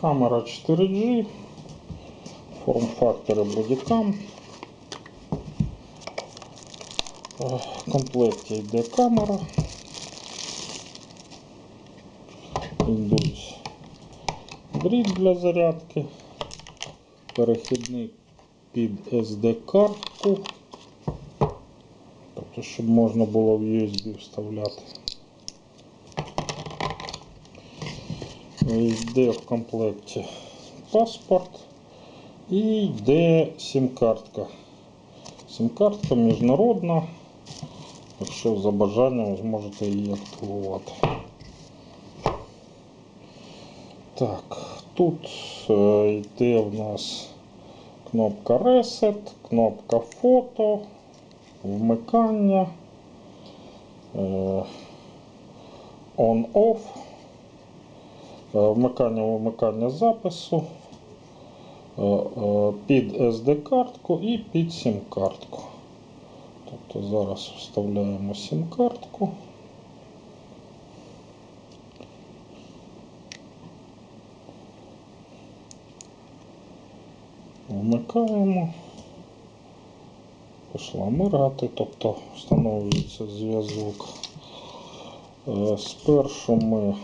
Камера 4G, форм-фактори Bodycam. Е, В комплекті йде камера. Йдуть дріт для зарядки, перехідник під SD-картку, тобто, щоб можна було в USB вставляти. Йде в комплекті паспорт і йде сім-картка. Сім-картка міжнародна. Якщо за бажанням зможете її активувати. Так, тут е, йде в нас кнопка Reset, кнопка фото, вмикання, е, on-off, е, вмикання вимикання запису, е, е, під SD-картку і під сім-картку. Тобто зараз вставляємо сім-картку. Вмикаємо. Пішла мирати, тобто встановлюється зв'язок. Е, Спершу ми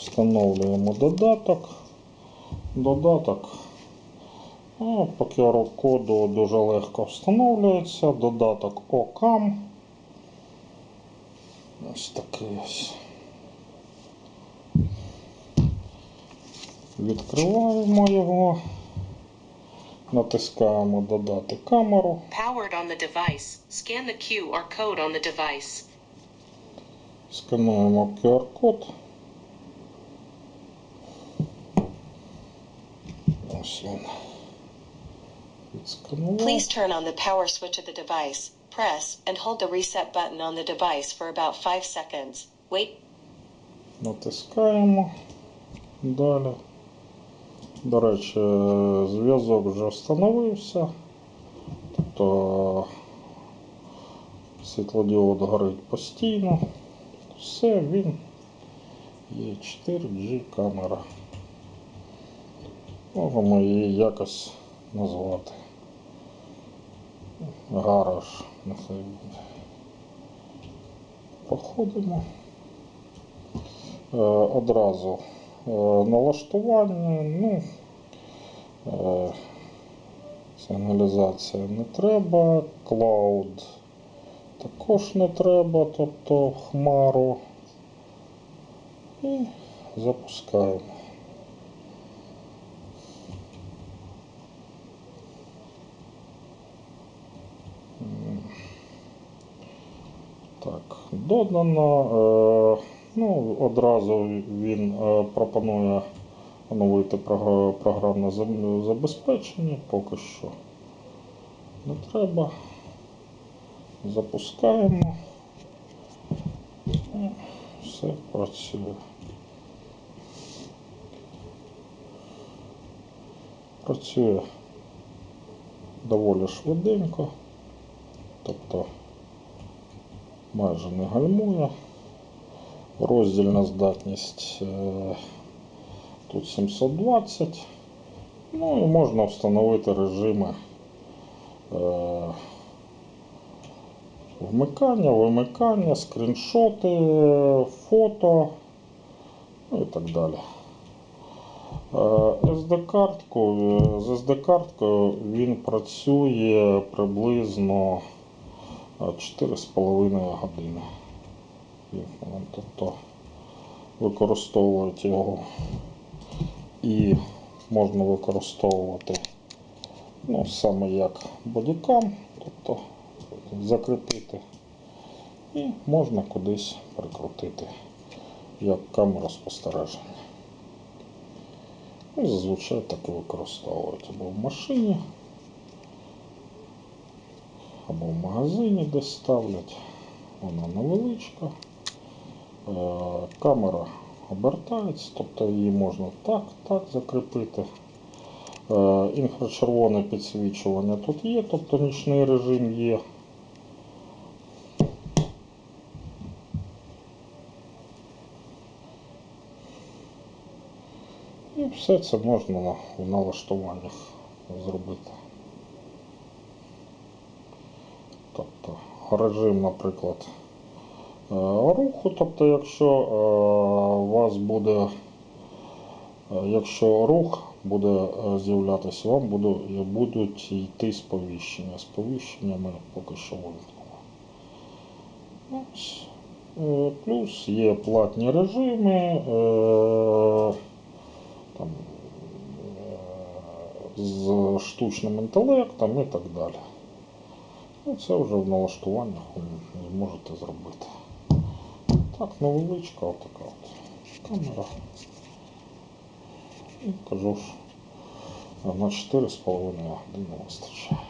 встановлюємо додаток. Додаток а, по QR-коду дуже легко встановлюється. Додаток OCAM. Ось такий ось. Відкриваємо його. Натискаємо додати камеру. Powered on the device. Scan the QR code on the device. Скануємо QR-код. Ось. Відсканував. Please turn on the power switch of the device. Press and hold the reset button on the device for about 5 seconds. Wait Натискаємо. Далі. До речі, зв'язок вже встановився. Тобто світлодіод горить постійно. Все, він є 4G камера. Можемо її якось назвати. Гараж, нехай буде. Проходимо. Е, одразу е, налаштування, ну, е, сигналізація не треба, клауд також не треба, тобто хмару. І запускаємо. Так, додано. Е, ну, одразу він е, пропонує оновити програ- програмне заб- забезпечення, поки що не треба. Запускаємо. Все працює. Працює доволі швиденько, тобто майже не гальмує. Роздільна здатність е, тут 720. Ну і можна встановити режими е, вмикання, вимикання, скріншоти, фото ну і так далі. Е, SD-картку, з SD-карткою він працює приблизно 4,5 години. Тобто використовують його і можна використовувати ну, саме як бодікам, тобто закріпити, і можна кудись прикрутити як камеру спостереження. Ну, зазвичай так і використовують або в машині, або в магазині десь ставлять. Вона невеличка. Е, Камера обертається, тобто її можна так, так закріпити. Е, Інфрачервоне підсвічування тут є, тобто нічний режим є. І І все це можна в налаштуваннях зробити. Тобто режим, наприклад, е, руху, тобто, якщо е, у вас буде, е, якщо рух буде з'являтися, вам будуть йти сповіщення. Сповіщення ми поки що вимкнули. Плюс є платні режими, там, з штучним інтелектом і так далі. Ну, це вже в налаштуваннях ви зможете зробити. Так, невеличка отака от камера. І кажу ж, на 4,5 години вистачає.